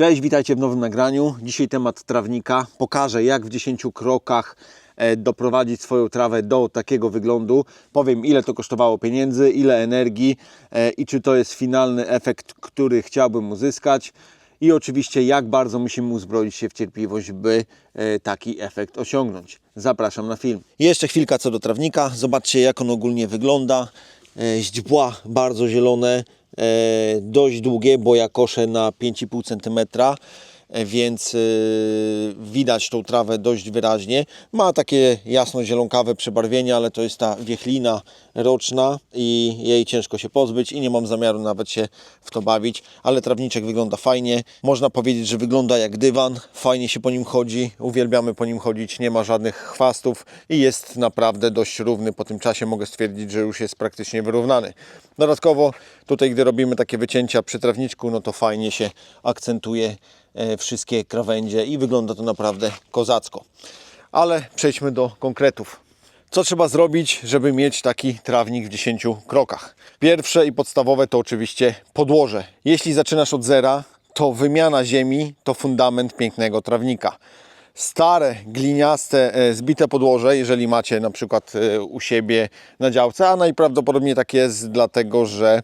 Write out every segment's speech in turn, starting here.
Cześć, witajcie w nowym nagraniu. Dzisiaj temat trawnika. Pokażę, jak w 10 krokach e, doprowadzić swoją trawę do takiego wyglądu. Powiem, ile to kosztowało pieniędzy, ile energii e, i czy to jest finalny efekt, który chciałbym uzyskać. I oczywiście, jak bardzo musimy uzbroić się w cierpliwość, by e, taki efekt osiągnąć. Zapraszam na film. Jeszcze chwilka co do trawnika. Zobaczcie, jak on ogólnie wygląda. Źdźbła bardzo zielone, dość długie, bo ja koszę na 5,5 cm, e, więc e, widać tą trawę dość wyraźnie. Ma takie jasno-zielonkawe przebarwienie, ale to jest ta wiechlina roczna i jej ciężko się pozbyć i nie mam zamiaru nawet się w to bawić, ale trawniczek wygląda fajnie. Można powiedzieć, że wygląda jak dywan, fajnie się po nim chodzi, uwielbiamy po nim chodzić, nie ma żadnych chwastów i jest naprawdę dość równy. Po tym czasie mogę stwierdzić, że już jest praktycznie wyrównany. Dodatkowo tutaj, gdy robimy takie wycięcia przy trawniczku, no to fajnie się akcentuje e, wszystkie krawędzie i wygląda to naprawdę kozacko. Ale przejdźmy do konkretów. Co trzeba zrobić, żeby mieć taki trawnik w 10 krokach? Pierwsze i podstawowe to oczywiście podłoże. Jeśli zaczynasz od zera, to wymiana ziemi to fundament pięknego trawnika. Stare, gliniaste, e, zbite podłoże, jeżeli macie na przykład e, u siebie na działce, a najprawdopodobniej tak jest, dlatego że e,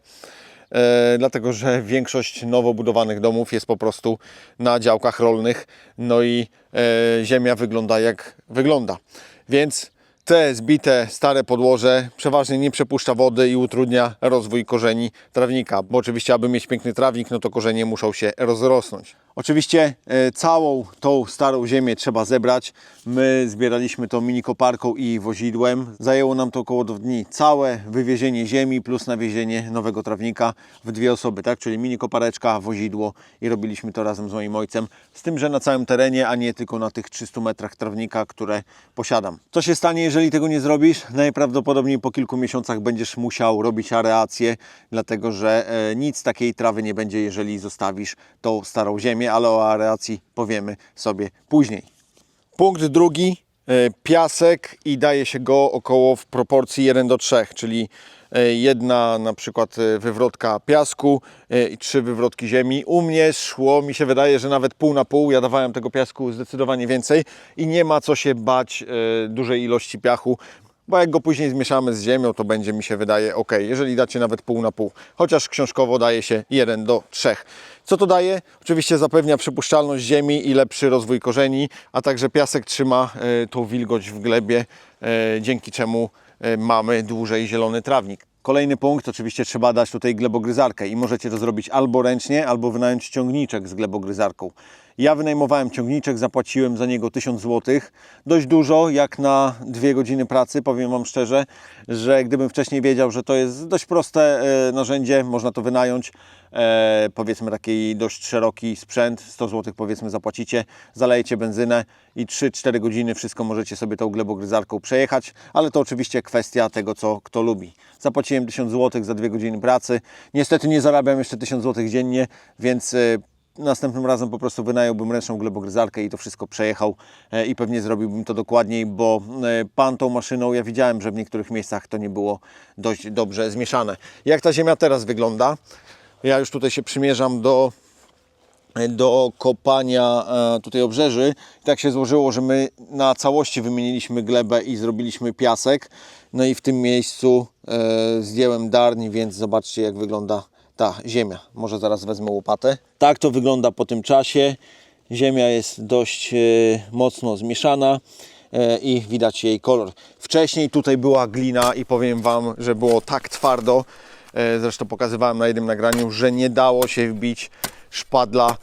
dlatego że większość nowo budowanych domów jest po prostu na działkach rolnych, no i e, ziemia wygląda jak wygląda. Więc te zbite stare podłoże przeważnie nie przepuszcza wody i utrudnia rozwój korzeni trawnika, bo oczywiście, aby mieć piękny trawnik, no to korzenie muszą się rozrosnąć. Oczywiście e, całą tą starą ziemię trzeba zebrać. My zbieraliśmy to mini koparką i wozidłem. Zajęło nam to około dwóch dni. Całe wywiezienie ziemi plus nawiezienie nowego trawnika w dwie osoby, tak? Czyli mini kopareczka, wozidło i robiliśmy to razem z moim ojcem. Z tym, że na całym terenie, a nie tylko na tych 300 metrach trawnika, które posiadam. Co się stanie, jeżeli tego nie zrobisz? Najprawdopodobniej po kilku miesiącach będziesz musiał robić areację, dlatego że e, nic takiej trawy nie będzie, jeżeli zostawisz tą starą ziemię, ale o areacji powiemy sobie później. Punkt drugi, e, piasek i daje się go około w proporcji 1 do 3, czyli jedna na przykład e, wywrotka piasku e, i trzy wywrotki ziemi. U mnie szło, mi się wydaje, że nawet pół na pół. Ja dawałem tego piasku zdecydowanie więcej i nie ma co się bać e, dużej ilości piachu, bo jak go później zmieszamy z ziemią, to będzie mi się wydaje ok, jeżeli dacie nawet pół na pół. Chociaż książkowo daje się 1 do 3. Co to daje? Oczywiście zapewnia przepuszczalność ziemi i lepszy rozwój korzeni, a także piasek trzyma e, tą wilgoć w glebie, e, dzięki czemu e, mamy dłużej zielony trawnik. Kolejny punkt, oczywiście trzeba dać tutaj glebogryzarkę i możecie to zrobić albo ręcznie, albo wynająć ciągniczek z glebogryzarką. Ja wynajmowałem ciągniczek, zapłaciłem za niego 1000 zł. Dość dużo, jak na dwie godziny pracy, powiem Wam szczerze, że gdybym wcześniej wiedział, że to jest dość proste e, narzędzie, można to wynająć, e, powiedzmy taki dość szeroki sprzęt, 100 zł powiedzmy zapłacicie, zalejecie benzynę i 3-4 godziny wszystko możecie sobie tą glebogryzarką przejechać, ale to oczywiście kwestia tego, co kto lubi. Zapłaciłem 1000 zł za dwie godziny pracy. Niestety nie zarabiam jeszcze 1000 zł dziennie, więc e, następnym razem po prostu wynająłbym ręczną glebogryzarkę i to wszystko przejechał e, i pewnie zrobiłbym to dokładniej, bo e, pan tą maszyną, ja widziałem, że w niektórych miejscach to nie było dość dobrze zmieszane. Jak ta ziemia teraz wygląda? Ja już tutaj się przymierzam do do kopania e, tutaj obrzeży. Tak się złożyło, że my na całości wymieniliśmy glebę i zrobiliśmy piasek. No i w tym miejscu e, zdjąłem darni, więc zobaczcie jak wygląda ta ziemia. Może zaraz wezmę łopatę. Tak to wygląda po tym czasie. Ziemia jest dość e, mocno zmieszana e, i widać jej kolor. Wcześniej tutaj była glina i powiem Wam, że było tak twardo, e, zresztą pokazywałem na jednym nagraniu, że nie dało się wbić szpadla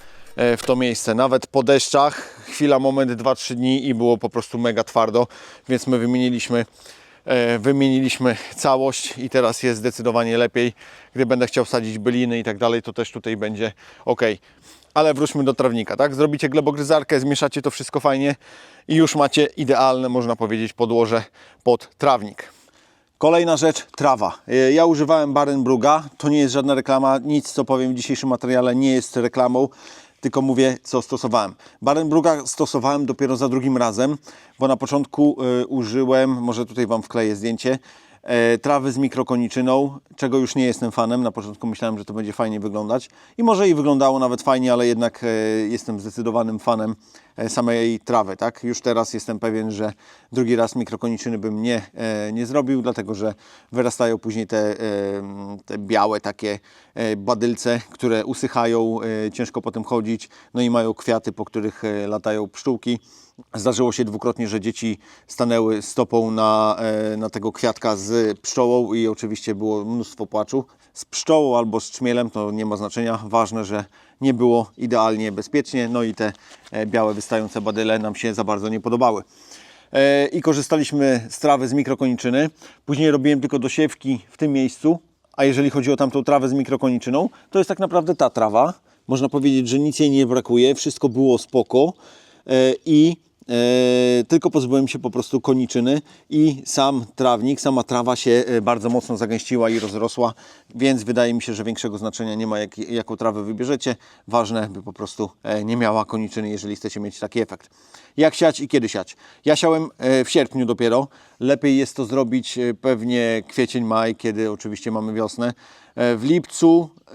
w to miejsce. Nawet po deszczach, chwila, moment, 2-3 dni i było po prostu mega twardo, więc my wymieniliśmy, wymieniliśmy całość i teraz jest zdecydowanie lepiej. Gdy będę chciał sadzić byliny i tak dalej, to też tutaj będzie ok. Ale wróćmy do trawnika, tak? Zrobicie glebogryzarkę, zmieszacie to wszystko fajnie i już macie idealne, można powiedzieć, podłoże pod trawnik. Kolejna rzecz, trawa. E, Ja używałem Barenbruga, to nie jest żadna reklama, nic co powiem w dzisiejszym materiale nie jest reklamą, tylko mówię co stosowałem. Barenbruga stosowałem dopiero za drugim razem, bo na początku e, użyłem, może tutaj Wam wkleję zdjęcie, e, trawy z mikrokoniczyną, czego już nie jestem fanem. Na początku myślałem, że to będzie fajnie wyglądać i może i wyglądało nawet fajnie, ale jednak e, jestem zdecydowanym fanem samej trawy. Tak? Już teraz jestem pewien, że drugi raz mikrokoniczyny bym nie, e, nie zrobił, dlatego że wyrastają później te, e, te białe takie e, badylce, które usychają, e, ciężko po tym chodzić, no i mają kwiaty, po których e, latają pszczółki. Zdarzyło się dwukrotnie, że dzieci stanęły stopą na, e, na tego kwiatka z pszczołą i oczywiście było mnóstwo płaczu. Z pszczołą albo z czmielem to nie ma znaczenia. Ważne, że nie było idealnie bezpiecznie, no i te e, białe wystające badyle nam się za bardzo nie podobały. E, I korzystaliśmy z trawy z mikrokoniczyny. Później robiłem tylko dosiewki w tym miejscu, a jeżeli chodzi o tamtą trawę z mikrokoniczyną, to jest tak naprawdę ta trawa. Można powiedzieć, że nic jej nie brakuje, wszystko było spoko e, i tylko pozbyłem się po prostu koniczyny i sam trawnik, sama trawa się e, bardzo mocno zagęściła i rozrosła, więc wydaje mi się, że większego znaczenia nie ma jak, jaką trawę wybierzecie. Ważne, by po prostu e, nie miała koniczyny, jeżeli chcecie mieć taki efekt. Jak siać i kiedy siać? Ja siałem e, w sierpniu dopiero. Lepiej jest to zrobić e, pewnie kwiecień, maj, kiedy oczywiście mamy wiosnę. E, W lipcu e,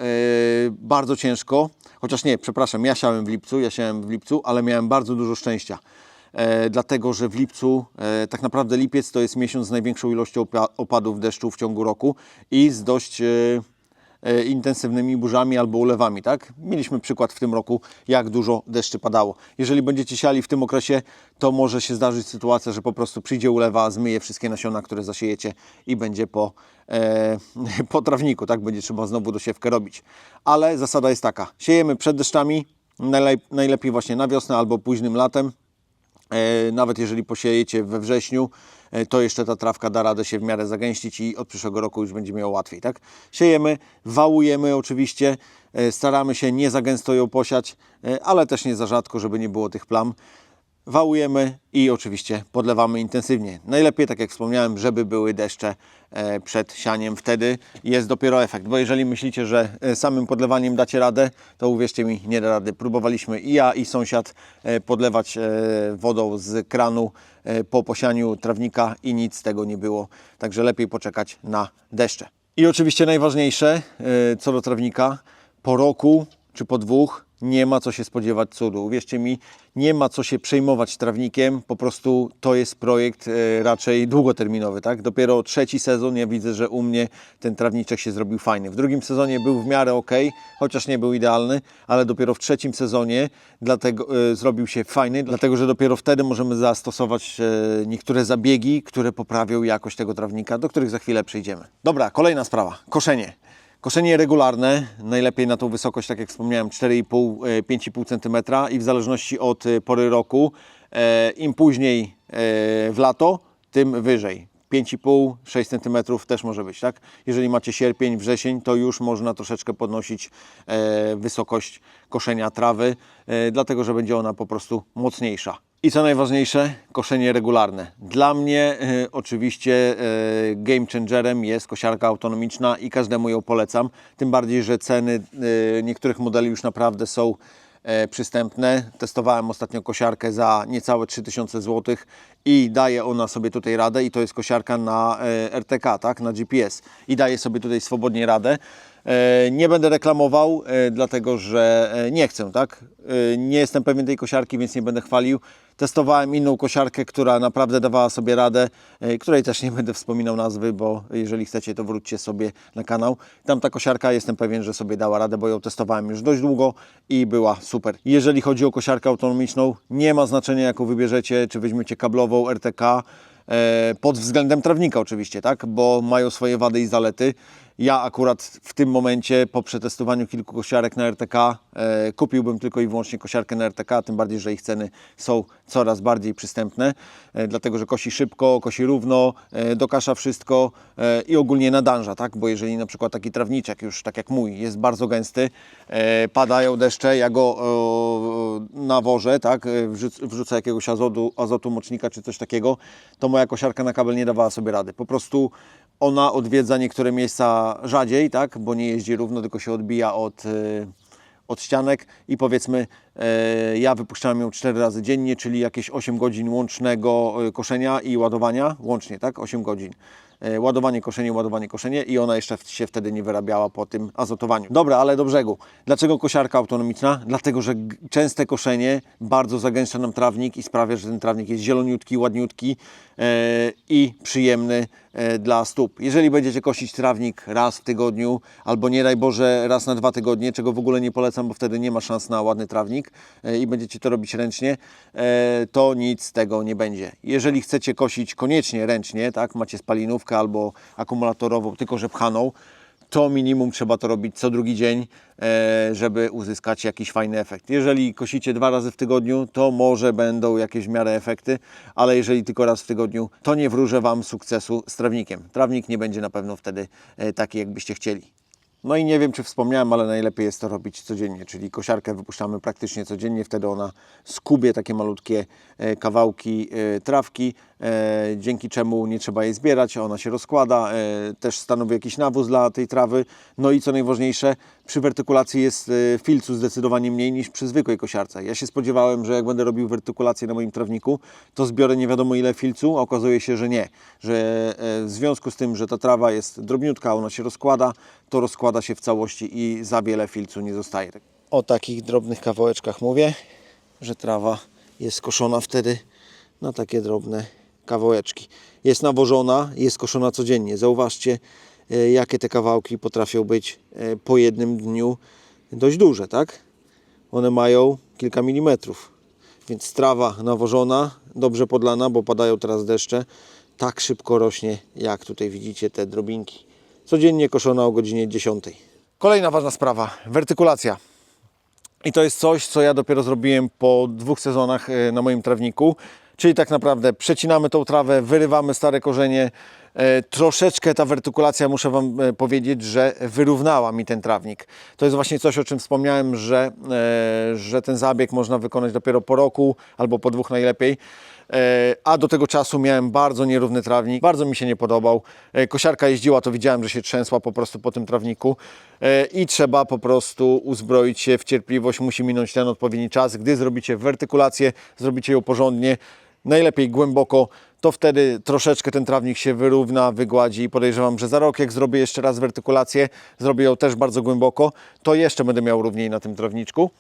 bardzo ciężko, chociaż nie, przepraszam, ja siałem w lipcu, ja siałem w lipcu, ale miałem bardzo dużo szczęścia. E, dlatego, że w lipcu, e, tak naprawdę lipiec to jest miesiąc z największą ilością opa- opadów deszczu w ciągu roku i z dość e, intensywnymi burzami albo ulewami, tak? Mieliśmy przykład w tym roku, jak dużo deszczy padało. Jeżeli będziecie siali w tym okresie, to może się zdarzyć sytuacja, że po prostu przyjdzie ulewa, zmyje wszystkie nasiona, które zasiejecie i będzie po, e, po trawniku, tak? Będzie trzeba znowu dosiewkę robić. Ale zasada jest taka, siejemy przed deszczami, najlep- najlepiej właśnie na wiosnę albo późnym latem, nawet jeżeli posiejecie we wrześniu, e, to jeszcze ta trawka da radę się w miarę zagęścić i od przyszłego roku już będzie miało łatwiej, tak? Siejemy, wałujemy oczywiście, e, staramy się nie za gęsto ją posiać, e, ale też nie za rzadko, żeby nie było tych plam. Wałujemy i oczywiście podlewamy intensywnie. Najlepiej, tak jak wspomniałem, żeby były deszcze e, przed sianiem. Wtedy jest dopiero efekt, bo jeżeli myślicie, że e, samym podlewaniem dacie radę, to uwierzcie mi, nie da rady. Próbowaliśmy i ja, i sąsiad e, podlewać wodą z kranu po posianiu trawnika i nic z tego nie było. Także lepiej poczekać na deszcze. I oczywiście najważniejsze co do trawnika, po roku czy po dwóch nie ma co się spodziewać cudu. Uwierzcie mi, nie ma co się przejmować trawnikiem, po prostu to jest projekt e, raczej długoterminowy, tak? Dopiero trzeci sezon, ja widzę, że u mnie ten trawniczek się zrobił fajny. W drugim sezonie był w miarę ok, chociaż nie był idealny, ale dopiero w trzecim sezonie dlatego, e, zrobił się fajny, dlatego że dopiero wtedy możemy zastosować e, niektóre zabiegi, które poprawią jakość tego trawnika, do których za chwilę przejdziemy. Dobra, kolejna sprawa, koszenie. Koszenie regularne, najlepiej na tą wysokość, tak jak wspomniałem, 4,5-5,5 cm i w zależności od e, pory roku, e, im później e, w lato, tym wyżej. 5,5-6 cm też może być, tak? Jeżeli macie sierpień, wrzesień, to już można troszeczkę podnosić e, wysokość koszenia trawy, e, dlatego że będzie ona po prostu mocniejsza. I co najważniejsze, koszenie regularne. Dla mnie e, oczywiście e, game changerem jest kosiarka autonomiczna i każdemu ją polecam. Tym bardziej, że ceny e, niektórych modeli już naprawdę są przystępne. Testowałem ostatnio kosiarkę za niecałe 3000 zł i daje ona sobie tutaj radę i to jest kosiarka na e, RTK, tak, na GPS i daje sobie tutaj swobodnie radę. E, Nie będę reklamował, e, dlatego że e, nie chcę, tak? Nie jestem pewien tej kosiarki, więc nie będę chwalił. Testowałem inną kosiarkę, która naprawdę dawała sobie radę, której też nie będę wspominał nazwy, bo jeżeli chcecie, to wróćcie sobie na kanał. Tam ta kosiarka jestem pewien, że sobie dała radę, bo ją testowałem już dość długo i była super. Jeżeli chodzi o kosiarkę autonomiczną, nie ma znaczenia jaką wybierzecie, czy weźmiecie kablową RTK, pod względem trawnika oczywiście, tak? Bo mają swoje wady i zalety. Ja akurat w tym momencie po przetestowaniu kilku kosiarek na RTK e, kupiłbym tylko i wyłącznie kosiarkę na RTK, tym bardziej, że ich ceny są coraz bardziej przystępne, e, dlatego że kosi szybko, kosi równo, e, dokasza wszystko e, i ogólnie nadąża, tak? Bo jeżeli na przykład taki trawniczek już tak jak mój jest bardzo gęsty, e, padają deszcze, ja go e, nawożę, tak? Wrzuc- wrzucę jakiegoś azotu, azotu mocznika czy coś takiego, to moja kosiarka na kabel nie dawała sobie rady. Po prostu ona odwiedza niektóre miejsca rzadziej, tak? Bo nie jeździ równo, tylko się odbija od, e, od ścianek i powiedzmy Ja wypuszczałem ją 4 razy dziennie, czyli jakieś 8 godzin łącznego e, koszenia i ładowania, łącznie, tak? 8 godzin. E, Ładowanie, koszenie, ładowanie, koszenie i ona jeszcze się wtedy nie wyrabiała po tym azotowaniu. Dobra, ale do brzegu. Dlaczego kosiarka autonomiczna? Dlatego, że częste koszenie bardzo zagęszcza nam trawnik i sprawia, że ten trawnik jest zieloniutki, ładniutki e, i przyjemny e, dla stóp. Jeżeli będziecie kosić trawnik raz w tygodniu, albo nie daj Boże raz na dwa tygodnie, czego w ogóle nie polecam, bo wtedy nie ma szans na ładny trawnik e, i będziecie to robić ręcznie, e, to nic z tego nie będzie. Jeżeli chcecie kosić koniecznie ręcznie, tak, macie spalinówkę albo akumulatorową, tylko że pchaną, to minimum trzeba to robić co drugi dzień, e, żeby uzyskać jakiś fajny efekt. Jeżeli kosicie dwa razy w tygodniu, to może będą jakieś w miarę efekty, ale jeżeli tylko raz w tygodniu, to nie wróżę Wam sukcesu z trawnikiem. Trawnik nie będzie na pewno wtedy taki, jakbyście chcieli. No i nie wiem, czy wspomniałem, ale najlepiej jest to robić codziennie, czyli kosiarkę wypuszczamy praktycznie codziennie, wtedy ona skubie takie malutkie e, kawałki e, trawki, e, dzięki czemu nie trzeba jej zbierać, ona się rozkłada, też stanowi jakiś nawóz dla tej trawy. No i co najważniejsze, przy wertykulacji jest e, filcu zdecydowanie mniej niż przy zwykłej kosiarce. Ja się spodziewałem, że jak będę robił wertykulację na moim trawniku, to zbiorę nie wiadomo ile filcu, a okazuje się, że nie, że e, w związku z tym, że ta trawa jest drobniutka, ona się rozkłada, to rozkłada się w całości i za wiele filcu nie zostaje. O takich drobnych kawałeczkach mówię, że trawa jest skoszona wtedy na takie drobne kawałeczki. Jest nawożona, jest koszona codziennie. Zauważcie, jakie te kawałki potrafią być e, po jednym dniu dość duże, tak? One mają kilka milimetrów. Więc trawa nawożona, dobrze podlana, bo padają teraz deszcze, tak szybko rośnie, jak tutaj widzicie te drobinki. Codziennie koszona o godzinie 10. Kolejna ważna sprawa, wertykulacja. I to jest coś, co ja dopiero zrobiłem po dwóch sezonach e, na moim trawniku. Czyli tak naprawdę przecinamy tą trawę, wyrywamy stare korzenie. E, Troszeczkę ta wertykulacja, muszę Wam e, powiedzieć, że wyrównała mi ten trawnik. To jest właśnie coś, o czym wspomniałem, że, e, że ten zabieg można wykonać dopiero po roku albo po dwóch najlepiej. A do tego czasu miałem bardzo nierówny trawnik, bardzo mi się nie podobał. Kosiarka jeździła, to widziałem, że się trzęsła po prostu po tym trawniku i trzeba po prostu uzbroić się w cierpliwość. Musi minąć ten odpowiedni czas. Gdy zrobicie wertykulację, zrobicie ją porządnie, najlepiej głęboko, to wtedy troszeczkę ten trawnik się wyrówna, wygładzi i podejrzewam, że za rok jak zrobię jeszcze raz wertykulację, zrobię ją też bardzo głęboko, to jeszcze będę miał równiej na tym trawniczku.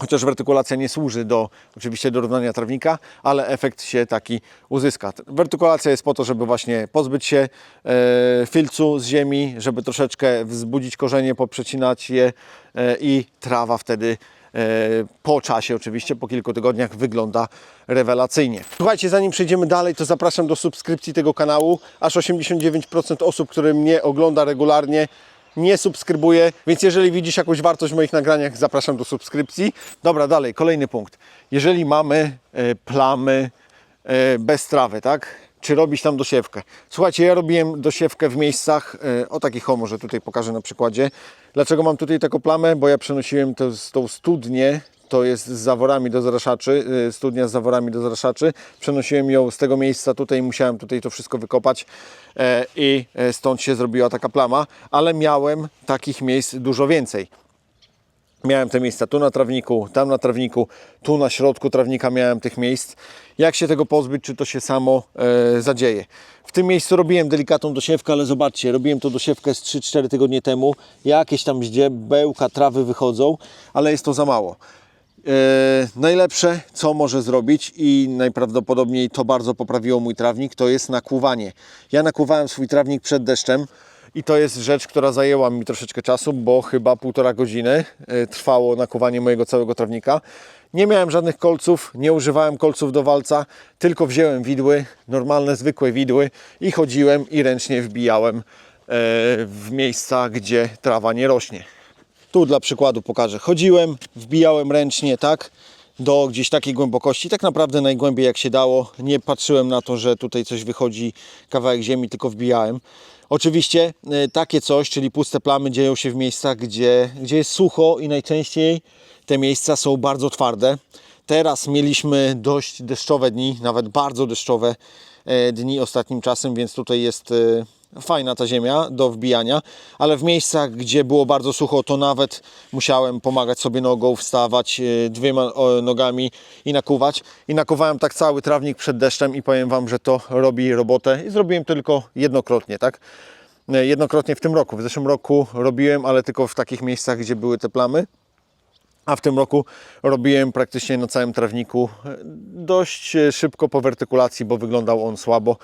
Chociaż wertykulacja nie służy do, oczywiście do równania trawnika, ale efekt się taki uzyska. Wertykulacja jest po to, żeby właśnie pozbyć się e, filcu z ziemi, żeby troszeczkę wzbudzić korzenie, poprzecinać je e, i trawa wtedy po czasie oczywiście, po kilku tygodniach wygląda rewelacyjnie. Słuchajcie, zanim przejdziemy dalej, to zapraszam do subskrypcji tego kanału. Aż 89% osób, które mnie ogląda regularnie, nie subskrybuję, więc jeżeli widzisz jakąś wartość w moich nagraniach, zapraszam do subskrypcji. Dobra, dalej, kolejny punkt. Jeżeli mamy e, plamy e, bez trawy, tak? Czy robić tam dosiewkę? Słuchajcie, ja robiłem dosiewkę w miejscach, e, o takich o może tutaj pokażę na przykładzie. Dlaczego mam tutaj taką plamę? Bo ja przenosiłem to, tą studnię, to jest z zaworami do zraszaczy, y, studnia z zaworami do zraszaczy. Przenosiłem ją z tego miejsca tutaj, musiałem tutaj to wszystko wykopać e, i e, stąd się zrobiła taka plama, ale miałem takich miejsc dużo więcej. Miałem te miejsca tu na trawniku, tam na trawniku, tu na środku trawnika miałem tych miejsc. Jak się tego pozbyć, czy to się samo e, zadzieje? W tym miejscu robiłem delikatną dosiewkę, ale zobaczcie, robiłem tą dosiewkę z 3-4 tygodnie temu. Jakieś tam gdzie bełka trawy wychodzą, ale jest to za mało. E, najlepsze, co może zrobić i najprawdopodobniej to bardzo poprawiło mój trawnik, to jest nakłuwanie. Ja nakłuwałem swój trawnik przed deszczem i to jest rzecz, która zajęła mi troszeczkę czasu, bo chyba półtora godziny e, trwało nakuwanie mojego całego trawnika. Nie miałem żadnych kolców, nie używałem kolców do walca, tylko wziąłem widły, normalne, zwykłe widły i chodziłem i ręcznie wbijałem e, w miejsca, gdzie trawa nie rośnie. Tu dla przykładu pokażę. Chodziłem, wbijałem ręcznie, tak, do gdzieś takiej głębokości, tak naprawdę najgłębiej jak się dało. Nie patrzyłem na to, że tutaj coś wychodzi, kawałek ziemi, tylko wbijałem. Oczywiście e, takie coś, czyli puste plamy dzieją się w miejscach, gdzie, gdzie jest sucho i najczęściej te miejsca są bardzo twarde. Teraz mieliśmy dość deszczowe dni, nawet bardzo deszczowe e, dni ostatnim czasem, więc tutaj jest e, fajna ta ziemia do wbijania, ale w miejscach, gdzie było bardzo sucho, to nawet musiałem pomagać sobie nogą, wstawać e, dwiema nogami i nakuwać. I nakuwałem tak cały trawnik przed deszczem i powiem Wam, że to robi robotę i zrobiłem tylko jednokrotnie, tak? E, Jednokrotnie w tym roku. W zeszłym roku robiłem, ale tylko w takich miejscach, gdzie były te plamy. A w tym roku robiłem praktycznie na całym trawniku e, dość szybko po wertykulacji, bo wyglądał on słabo.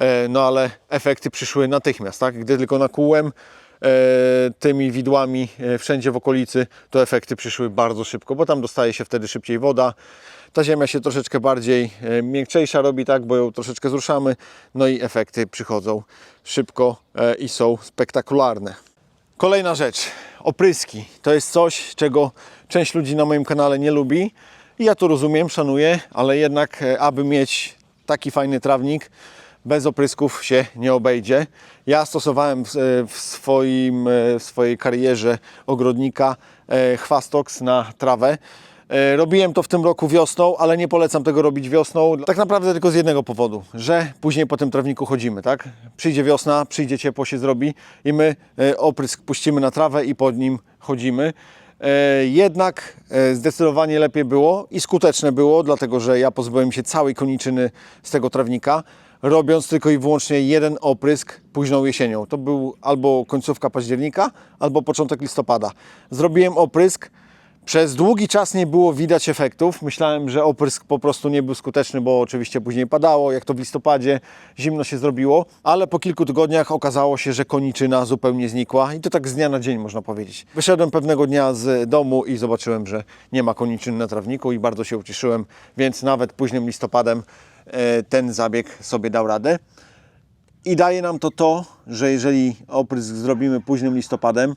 E, No ale efekty przyszły natychmiast, tak? Gdy tylko nakułem e, tymi widłami e, wszędzie w okolicy, to efekty przyszły bardzo szybko, bo tam dostaje się wtedy szybciej woda. Ta ziemia się troszeczkę bardziej miękczejsza robi, tak, bo ją troszeczkę zruszamy, no i efekty przychodzą szybko i są spektakularne. Kolejna rzecz, opryski. To jest coś, czego część ludzi na moim kanale nie lubi. I ja to rozumiem, szanuję, ale jednak, aby mieć taki fajny trawnik, bez oprysków się nie obejdzie. Ja stosowałem w, e, swoim, e, w swojej karierze ogrodnika e, chwastoks na trawę. Robiłem to w tym roku wiosną, ale nie polecam tego robić wiosną. Tak naprawdę tylko z jednego powodu, że później po tym trawniku chodzimy, tak? Przyjdzie wiosna, przyjdzie ciepło się zrobi i my oprysk puścimy na trawę i pod nim chodzimy. Jednak zdecydowanie lepiej było i skuteczne było, dlatego że ja pozbyłem się całej koniczyny z tego trawnika, robiąc tylko i wyłącznie jeden oprysk późną jesienią. To był albo końcówka października, albo początek listopada. Zrobiłem oprysk. Przez długi czas nie było widać efektów. Myślałem, że oprysk po prostu nie był skuteczny, bo oczywiście później padało, jak to w listopadzie, zimno się zrobiło, ale po kilku tygodniach okazało się, że koniczyna zupełnie znikła i to tak z dnia na dzień można powiedzieć. Wyszedłem pewnego dnia z domu i zobaczyłem, że nie ma koniczyny na trawniku i bardzo się ucieszyłem, więc nawet późnym listopadem ten zabieg sobie dał radę. I daje nam to to, że jeżeli oprysk zrobimy późnym listopadem,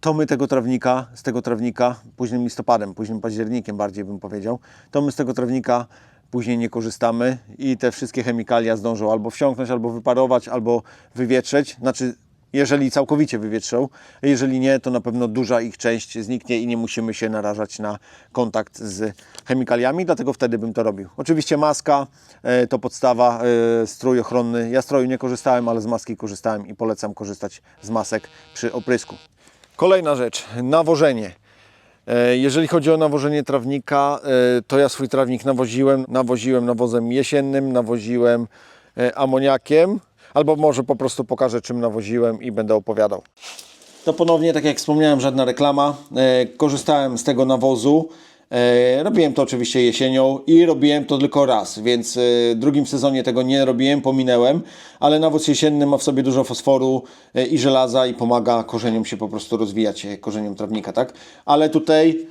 to my tego trawnika, z tego trawnika późnym listopadem, późnym październikiem bardziej bym powiedział, to my z tego trawnika później nie korzystamy i te wszystkie chemikalia zdążą albo wsiąknąć, albo wyparować, albo wywietrzeć. Znaczy, jeżeli całkowicie wywietrzą, jeżeli nie, to na pewno duża ich część zniknie i nie musimy się narażać na kontakt z chemikaliami, dlatego wtedy bym to robił. Oczywiście maska e, to podstawa, e, strój ochronny. Ja stroju nie korzystałem, ale z maski korzystałem i polecam korzystać z masek przy oprysku. Kolejna rzecz, nawożenie. E, Jeżeli chodzi o nawożenie trawnika, to ja swój trawnik nawoziłem. Nawoziłem nawozem jesiennym, nawoziłem amoniakiem, albo może po prostu pokażę czym nawoziłem i będę opowiadał. To ponownie, tak jak wspomniałem, żadna reklama. E, Korzystałem z tego nawozu. E, Robiłem to oczywiście jesienią i robiłem to tylko raz, więc e, w drugim sezonie tego nie robiłem, pominęłem, ale nawóz jesienny ma w sobie dużo fosforu i żelaza i pomaga korzeniom się po prostu rozwijać, korzeniom trawnika, tak? Ale tutaj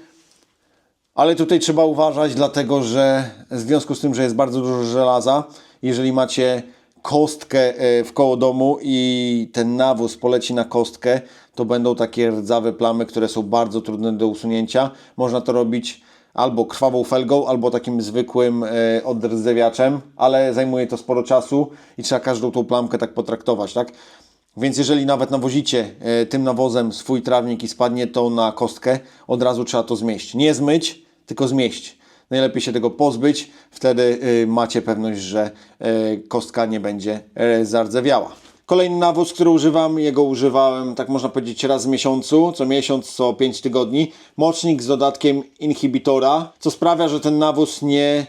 ale tutaj trzeba uważać, dlatego że w związku z tym, że jest bardzo dużo żelaza, jeżeli macie kostkę e, w koło domu i ten nawóz poleci na kostkę, to będą takie rdzawe plamy, które są bardzo trudne do usunięcia. Można to robić albo krwawą felgą, albo takim zwykłym e, oddrzewiaczem, ale zajmuje to sporo czasu i trzeba każdą tą plamkę tak potraktować, tak? Więc jeżeli nawet nawozicie e, tym nawozem swój trawnik i spadnie to na kostkę, od razu trzeba to zmieść. Nie zmyć, tylko zmieść. Najlepiej się tego pozbyć, wtedy e, macie pewność, że e, kostka nie będzie e, zardzewiała. Kolejny nawóz, który używam, jego używałem, tak można powiedzieć, raz w miesiącu, co miesiąc, co 5 tygodni. Mocznik z dodatkiem inhibitora, co sprawia, że ten nawóz nie,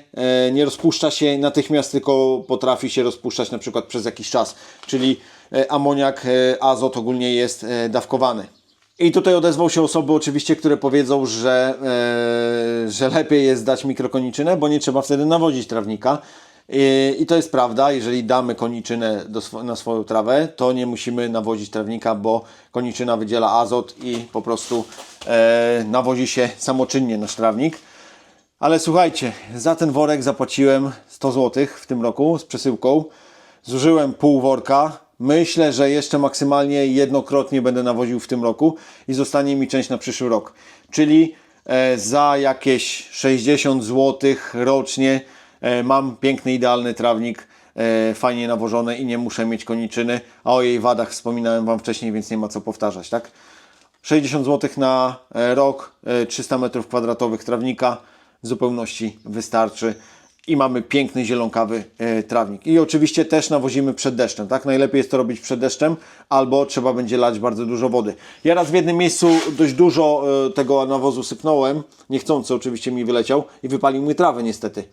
nie rozpuszcza się natychmiast, tylko potrafi się rozpuszczać na przykład przez jakiś czas. Czyli amoniak, azot ogólnie jest dawkowany. I tutaj odezwał się osoby oczywiście, które powiedzą, że, e, że lepiej jest dać mikrokoniczynę, bo nie trzeba wtedy nawozić trawnika. I, I to jest prawda, jeżeli damy koniczynę do na swoją trawę, to nie musimy nawozić trawnika, bo koniczyna wydziela azot i po prostu e, nawozi się samoczynnie nasz trawnik. Ale słuchajcie, za ten worek zapłaciłem 100 zł w tym roku z przesyłką. Zużyłem pół worka. Myślę, że jeszcze maksymalnie jednokrotnie będę nawoził w tym roku i zostanie mi część na przyszły rok. Czyli e, za jakieś 60 zł rocznie e, mam piękny, idealny trawnik, e, fajnie nawożony i nie muszę mieć koniczyny. A o jej wadach wspominałem Wam wcześniej, więc nie ma co powtarzać, tak? 60 zł na rok, e, 300 metrów kwadratowych trawnika w zupełności wystarczy i mamy piękny zielonkawy e, trawnik. I oczywiście też nawozimy przed deszczem, tak? Najlepiej jest to robić przed deszczem, albo trzeba będzie lać bardzo dużo wody. Ja raz w jednym miejscu dość dużo e, tego nawozu sypnąłem, niechcący oczywiście mi wyleciał i wypalił mi trawę niestety.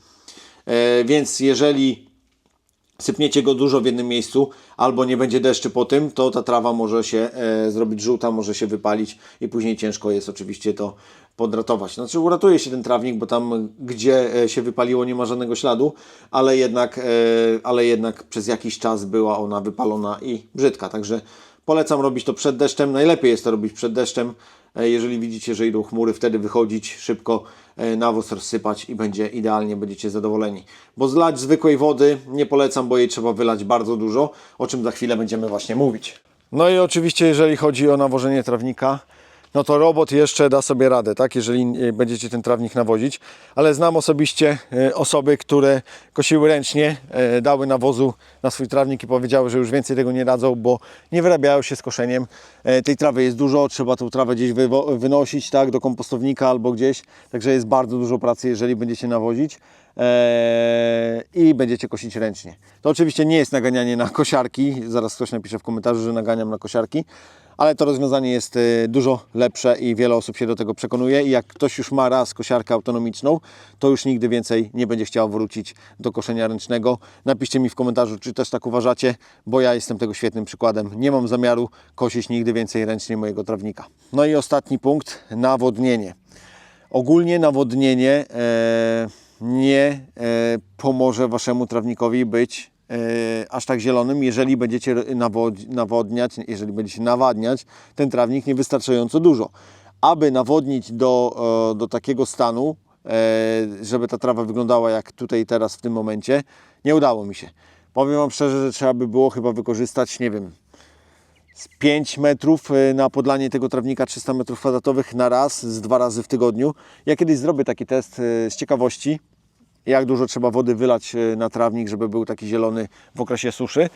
E, więc jeżeli sypniecie go dużo w jednym miejscu, albo nie będzie deszczy po tym, to ta trawa może się zrobić żółta, może się wypalić i później ciężko jest oczywiście to podratować. Znaczy uratuje się ten trawnik, bo tam gdzie e, się wypaliło nie ma żadnego śladu, ale jednak, e, ale jednak przez jakiś czas była ona wypalona i brzydka, także polecam robić to przed deszczem. Najlepiej jest to robić przed deszczem, E, jeżeli widzicie, że idą chmury, wtedy wychodzić szybko, nawóz rozsypać i będzie idealnie, będziecie zadowoleni. Bo zlać zwykłej wody nie polecam, bo jej trzeba wylać bardzo dużo, o czym za chwilę będziemy właśnie mówić. No i oczywiście, jeżeli chodzi o nawożenie trawnika, no to robot jeszcze da sobie radę, tak, jeżeli e, będziecie ten trawnik nawozić, ale znam osobiście e, osoby, które kosiły ręcznie, e, dały nawozu na swój trawnik i powiedziały, że już więcej tego nie dadzą, bo nie wyrabiają się z koszeniem. Tej trawy jest dużo, trzeba tą trawę gdzieś wynosić, tak, do kompostownika albo gdzieś, także jest bardzo dużo pracy, jeżeli będziecie nawozić i będziecie kosić ręcznie. To oczywiście nie jest naganianie na kosiarki, zaraz ktoś napisze w komentarzu, że naganiam na kosiarki, ale to rozwiązanie jest e, dużo lepsze i wiele osób się do tego przekonuje i jak ktoś już ma raz kosiarkę autonomiczną, to już nigdy więcej nie będzie chciał wrócić do koszenia ręcznego. Napiszcie mi w komentarzu, czy też tak uważacie, bo ja jestem tego świetnym przykładem. Nie mam zamiaru kosić nigdy więcej ręcznie mojego trawnika. No i ostatni punkt, nawodnienie. Ogólnie nawodnienie e, nie e, pomoże waszemu trawnikowi być aż tak zielonym, jeżeli będziecie nawod- nawodniać, jeżeli będziecie nawadniać ten trawnik niewystarczająco dużo. Aby nawodnić do, e, do takiego stanu, e, żeby ta trawa wyglądała jak tutaj teraz w tym momencie, nie udało mi się. Powiem Wam szczerze, że trzeba by było chyba wykorzystać, nie wiem, z 5 metrów e, na podlanie tego trawnika 300 metrów kwadratowych na raz, z dwa razy w tygodniu. Ja kiedyś zrobię taki test e, z ciekawości, jak dużo trzeba wody wylać e, na trawnik, żeby był taki zielony w okresie suszy,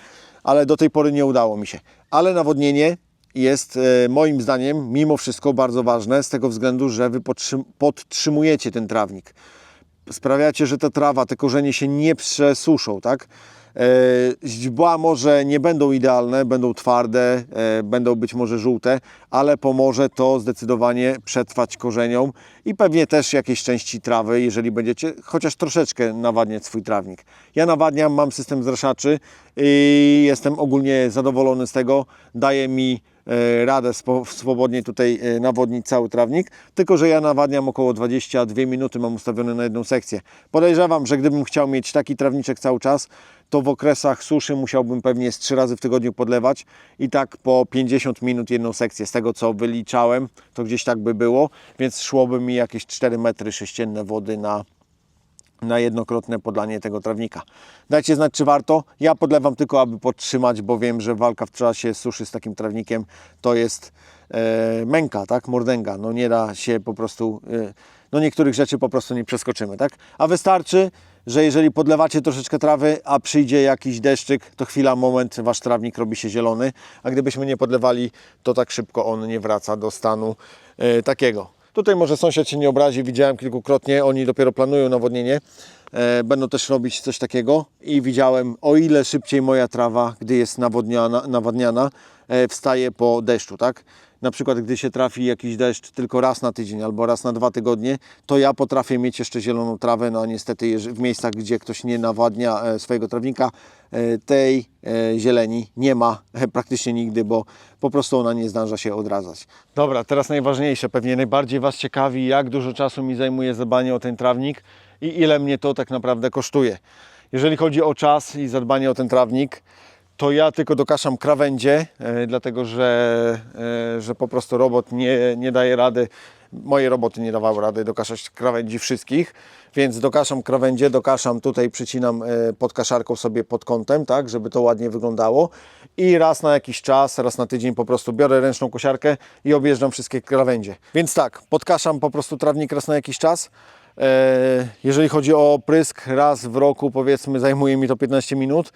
ale do tej pory nie udało mi się. Ale nawodnienie jest e, moim zdaniem mimo wszystko bardzo ważne z tego względu, że Wy podtrzym- podtrzymujecie ten trawnik sprawiacie, że ta trawa, te korzenie się nie przesuszą, tak? E, źdźbła może nie będą idealne, będą twarde, e, będą być może żółte, ale pomoże to zdecydowanie przetrwać korzeniom i pewnie też jakieś części trawy, jeżeli będziecie chociaż troszeczkę nawadniać swój trawnik. Ja nawadniam, mam system zraszaczy i jestem ogólnie zadowolony z tego. Daje mi radę spo, swobodnie tutaj e, nawodnić cały trawnik, tylko że ja nawadniam około 22 minuty, mam ustawione na jedną sekcję. Podejrzewam, że gdybym chciał mieć taki trawniczek cały czas, to w okresach suszy musiałbym pewnie z 3 razy w tygodniu podlewać i tak po 50 minut jedną sekcję. Z tego co wyliczałem, to gdzieś tak by było, więc szłoby mi jakieś 4 metry sześcienne wody na, na jednokrotne podlanie tego trawnika. Dajcie znać, czy warto. Ja podlewam tylko, aby podtrzymać, bo wiem, że walka w czasie suszy z takim trawnikiem to jest e, męka, tak? Mordęga. No nie da się po prostu, e, no niektórych rzeczy po prostu nie przeskoczymy, tak? A wystarczy, że jeżeli podlewacie troszeczkę trawy, a przyjdzie jakiś deszczyk, to chwila, moment, wasz trawnik robi się zielony, a gdybyśmy nie podlewali, to tak szybko on nie wraca do stanu e, takiego. Tutaj może sąsiad się nie obrazi, widziałem kilkukrotnie, oni dopiero planują nawodnienie. E, będą też robić coś takiego i widziałem, o ile szybciej moja trawa, gdy jest nawodniana, nawadniana, e, wstaje po deszczu, tak? Na przykład, gdy się trafi jakiś deszcz tylko raz na tydzień albo raz na dwa tygodnie, to ja potrafię mieć jeszcze zieloną trawę. No a niestety, w miejscach, gdzie ktoś nie nawadnia e, swojego trawnika, e, tej e, zieleni nie ma praktycznie nigdy, bo po prostu ona nie zdąża się odradzać. Dobra, teraz najważniejsze, pewnie najbardziej Was ciekawi, jak dużo czasu mi zajmuje zadbanie o ten trawnik i ile mnie to tak naprawdę kosztuje. Jeżeli chodzi o czas i zadbanie o ten trawnik, to ja tylko dokaszam krawędzie, e, dlatego że, e, że po prostu robot nie, nie daje rady, moje roboty nie dawały rady dokaszać krawędzi wszystkich, więc dokaszam krawędzie, dokaszam tutaj, przycinam e, pod kaszarką sobie pod kątem, tak, żeby to ładnie wyglądało i raz na jakiś czas, raz na tydzień po prostu biorę ręczną kosiarkę i objeżdżam wszystkie krawędzie. Więc tak, podkaszam po prostu trawnik raz na jakiś czas, Jeżeli chodzi o prysk, raz w roku powiedzmy zajmuje mi to 15 minut.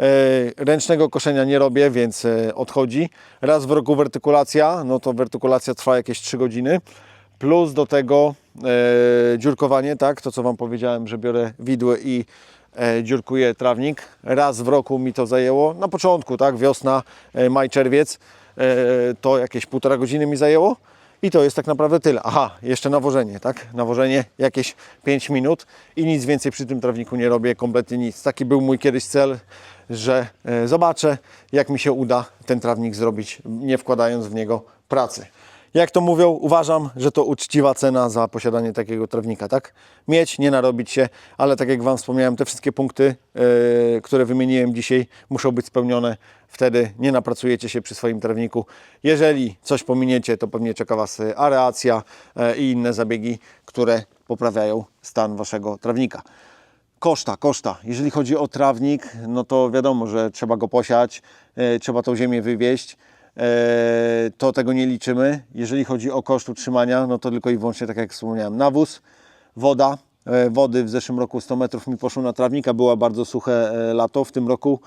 E, Ręcznego koszenia nie robię, więc e, odchodzi. Raz w roku wertykulacja, no to wertykulacja trwa jakieś 3 godziny. Plus do tego e, dziurkowanie, tak? To co Wam powiedziałem, że biorę widły i dziurkuję trawnik. Raz w roku mi to zajęło. Na początku, tak? Wiosna, maj, czerwiec. To jakieś półtora godziny mi zajęło. I to jest tak naprawdę tyle. Aha, jeszcze nawożenie, tak? Nawożenie jakieś 5 minut i nic więcej przy tym trawniku nie robię, kompletnie nic. Taki był mój kiedyś cel, że e, zobaczę, jak mi się uda ten trawnik zrobić, nie wkładając w niego pracy. Jak to mówią, uważam, że to uczciwa cena za posiadanie takiego trawnika, tak? Mieć, nie narobić się, ale tak jak Wam wspomniałem, te wszystkie punkty, e, które wymieniłem dzisiaj, muszą być spełnione. Wtedy nie napracujecie się przy swoim trawniku. Jeżeli coś pominiecie, to pewnie czeka Was e, areacja e, i inne zabiegi, które poprawiają stan Waszego trawnika. Koszta, koszta. Jeżeli chodzi o trawnik, no to wiadomo, że trzeba go posiać, e, trzeba tą ziemię wywieźć. E, to tego nie liczymy. Jeżeli chodzi o koszt utrzymania, no to tylko i wyłącznie, tak jak wspomniałem, nawóz, woda. E, wody w zeszłym roku 100 metrów mi poszło na trawnika, była bardzo suche e, lato. W tym roku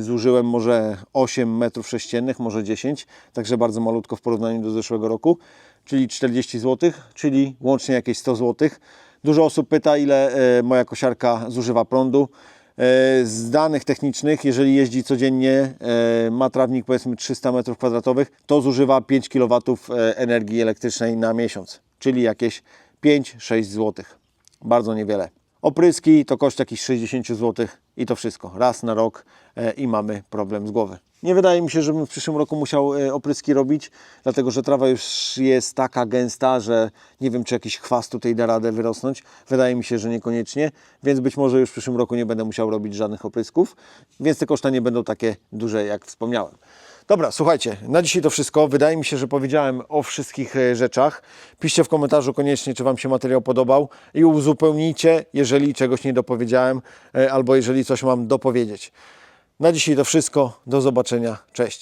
zużyłem może 8 metrów sześciennych, może 10, także bardzo malutko w porównaniu do zeszłego roku, czyli 40 zł, czyli łącznie jakieś 100 zł. Dużo osób pyta, ile moja kosiarka zużywa prądu. E, Z danych technicznych, jeżeli jeździ codziennie, e, ma trawnik powiedzmy 300 m2, to zużywa 5 kW energii elektrycznej na miesiąc, czyli jakieś 5-6 zł. Bardzo niewiele. Opryski to koszt jakichś 60 zł i to wszystko. Raz na rok e, i mamy problem z głowy. Nie wydaje mi się, żebym w przyszłym roku musiał e, opryski robić, dlatego że trawa już jest taka gęsta, że nie wiem, czy jakiś chwast tutaj da radę wyrosnąć. Wydaje mi się, że niekoniecznie, więc być może już w przyszłym roku nie będę musiał robić żadnych oprysków, więc te koszta nie będą takie duże, jak wspomniałem. Dobra, słuchajcie, na dzisiaj to wszystko. Wydaje mi się, że powiedziałem o wszystkich e, rzeczach. Piszcie w komentarzu koniecznie, czy Wam się materiał podobał i uzupełnijcie, jeżeli czegoś nie dopowiedziałem, e, albo jeżeli coś mam dopowiedzieć. Na dzisiaj to wszystko. Do zobaczenia. Cześć.